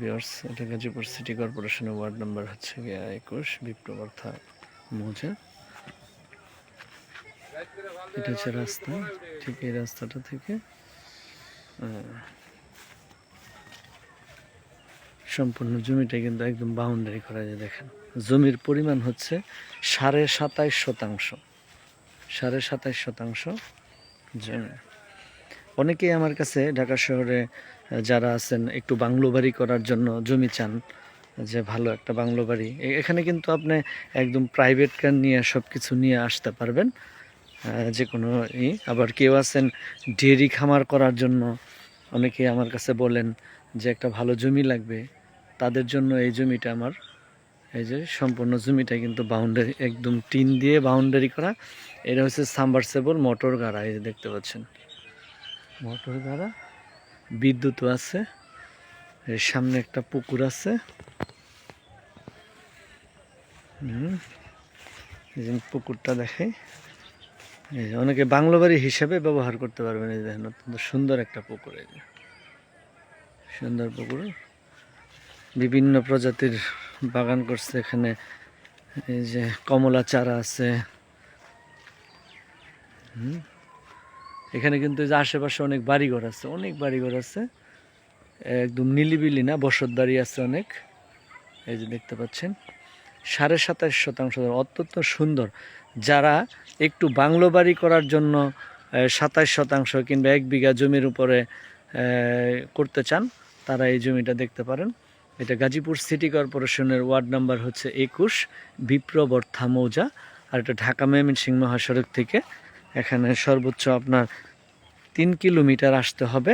বিয়ার্স এটা গাজীপুর সিটি কর্পোরেশনের ward number হচ্ছে গিয়ে একুশ বিপ্রবর্থা মৌজা। এটা হচ্ছে রাস্তা, ঠিক এই রাস্তাটা থেকে সম্পূর্ণ জমিটা কিন্তু একদম বাউন্ডারি করা যায়, দেখেন। জমির পরিমাণ হচ্ছে সাড়ে সাতাইশ শতাংশ, সাড়ে সাতাইশ শতাংশ জমি। অনেকেই আমার কাছে ঢাকা শহরে যারা আছেন, একটু বাংলো বাড়ি করার জন্য জমি চান, যে ভালো একটা বাংলো বাড়ি। এখানে কিন্তু আপনি একদম প্রাইভেট কার নিয়ে সব কিছু নিয়ে আসতে পারবেন। যে কোনো ই, আবার কেউ আছেন ডেয়ারি খামার করার জন্য, অনেকে আমার কাছে বলেন যে একটা ভালো জমি লাগবে, তাদের জন্য এই জমিটা আমার, এই যে সম্পূর্ণ জমিটা কিন্তু বাউন্ডারি একদম টিন দিয়ে বাউন্ডারি করা। এটা হচ্ছে সাম্বারসেবল মোটর গাড়া, এই দেখতে পাচ্ছেন। মোটর দ্বারা বিদ্যুৎও আছে। এর সামনে একটা পুকুর আছে। হুম, পুকুরটা দেখে অনেকে বাংলো বাড়ি হিসেবে ব্যবহার করতে পারবেন এই যে দেখেন অত্যন্ত সুন্দর একটা পুকুর এই সুন্দর পুকুর। বিভিন্ন প্রজাতির বাগান করছে এখানে। এই যে কমলা চারা আছে। হুম। এখানে কিন্তু যে আশেপাশে অনেক বাড়িঘর আছে, অনেক বাড়িঘর আছে। একদম নিলিবিলি না বসত আছে অনেক। এই যে দেখতে পাচ্ছেন, সাড়ে সাতাশ শতাংশ অত্যন্ত সুন্দর। যারা একটু বাংলো বাড়ি করার জন্য সাতাশ শতাংশ কিংবা এক বিঘা জমির উপরে করতে চান, তারা এই জমিটা দেখতে পারেন। এটা গাজীপুর সিটি কর্পোরেশনের ওয়ার্ড নাম্বার হচ্ছে একুশ বিপ্রবর্থা মৌজা আর এটা ঢাকা মেমিন ময়মনসিংহ মহাসড়ক থেকে এখানে সর্বোচ্চ আপনার তিন কিলোমিটার আসতে হবে।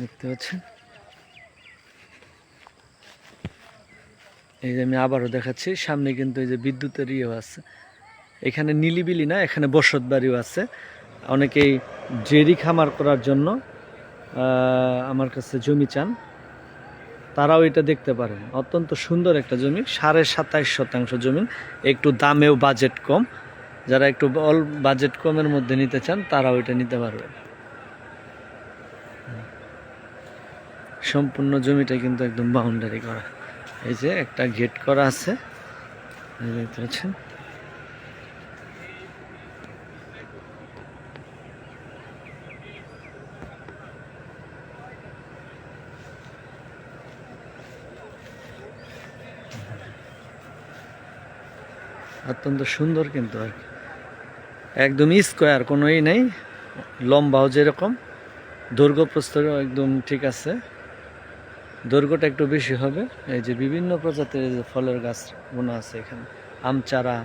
দেখতে পাচ্ছেন? এই যে আমি আবারও দেখাচ্ছি, সামনে কিন্তু এই যে বিদ্যুতের ইয়েও আছে। এখানে নিলিবিলি না, এখানে বসত বাড়িও আছে। অনেকেই জেরি খামার করার জন্য আমার কাছে জমি চান। তারাও এটা দেখতে পারেন। অত্যন্ত সুন্দর একটা জমি, সাড়ে সাতাইশ শতাংশ জমি, একটু দামেও বাজেট কম। যারা একটু অল বাজেট কমের মধ্যে নিতে চান, তারাও এটা নিতে পারবে। সম্পূর্ণ জমিটা কিন্তু একদম বাউন্ডারি করা। এই যে একটা গেট করা আছে। দেখতে পাচ্ছেন? অত্যন্ত সুন্দর কিন্তু আর কি। একদম স্কোয়ার কোনো ই নেই, লম্বাও যেরকম, দৈর্ঘ্য প্রস্থ একদম ঠিক আছে। দৈর্ঘ্যটা একটু বেশি হবে। এই যে বিভিন্ন প্রজাতির যে ফলের গাছ বোনা আছে এখানে আম চারা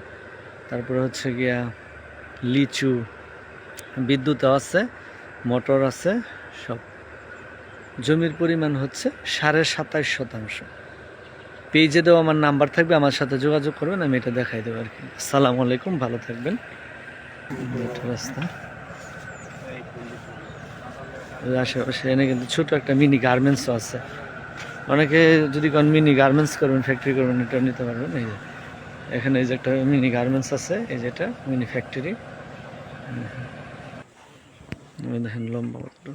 তারপরে হচ্ছে গিয়া লিচু, বিদ্যুৎও আছে, মোটর আছে, সব। জমির পরিমাণ হচ্ছে সাড়ে সাতাইশ শতাংশ। পেজে দেওয়া আমার নাম্বার থাকবে, আমার সাথে যোগাযোগ করবেন, আমি এটা দেখাই দেবো আর কি। আসসালামু আলাইকুম, ভালো থাকবেন। রাস্তা। আশেপাশে এনে কিন্তু ছোট একটা মিনি গার্মেন্টসও আছে। অনেকে যদি কোন মিনি গার্মেন্টস করবেন ফ্যাক্টরি করবেন, এটা নিতে পারবেন। এই যে, এখানে এই যে একটা মিনি গার্মেন্টস আছে, এই যেটা মিনি ফ্যাক্টরি দেখেন লম্বা কত